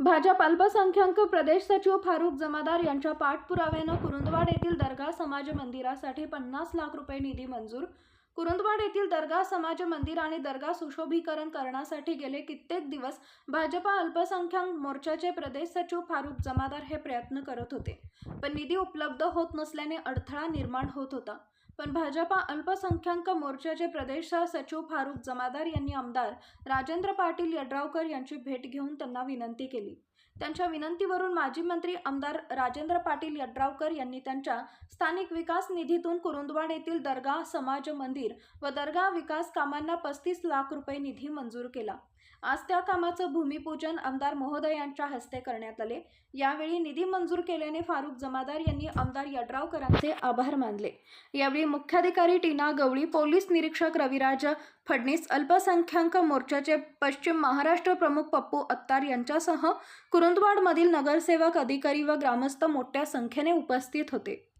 भाजप अल्पसंख्याक प्रदेश सचिव फारुख जमादार यांच्या पाठपुराव्यानं कुरुंदवाड येथील दर्गा समाज मंदिरासाठी पन्नास लाख रुपये निधी मंजूर कुरुंदवाड येथील दर्गा समाज मंदिर आणि दर्गा सुशोभीकरण करण्यासाठी गेले कित्येक दिवस भाजपा अल्पसंख्याक मोर्चाचे प्रदेश सचिव फारुख जमादार हे प्रयत्न करत होते. पण निधी उपलब्ध होत नसल्याने अडथळा निर्माण होत होता. पण भाजपा अल्पसंख्याक मोर्चाचे प्रदेश सचिव फारुख जमादार यांनी आमदार राजेंद्र पाटील यड्रावकर यांची भेट घेऊन त्यांना विनंती केली. त्यांच्या विनंतीवरून माजी मंत्री आमदार राजेंद्र पाटील यड्रावकर यांनी त्यांच्या स्थानिक विकास निधीतून कुरुंदवाड येथील दर्गा समाज मंदिर व दर्गा विकास कामांना पस्तीस लाख रुपये निधी मंजूर केला. आज त्या कामाचं भूमिपूजन आमदार महोदय यांच्या हस्ते करण्यात आले. यावेळी निधी मंजूर केल्याने फारुख जमादार यांनी आमदार यड्रावकरांचे आभार मानले. यावेळी मुख्याधिकारी टीना गवळी पोलीस निरीक्षक रविराज फडणीस अल्पसंख्याक मोर्चाचे पश्चिम महाराष्ट्र प्रमुख पप्पू अत्तार यांच्यासह कुरुंदवाडमधील नगरसेवक अधिकारी व ग्रामस्थ मोठ्या संख्येने उपस्थित होते.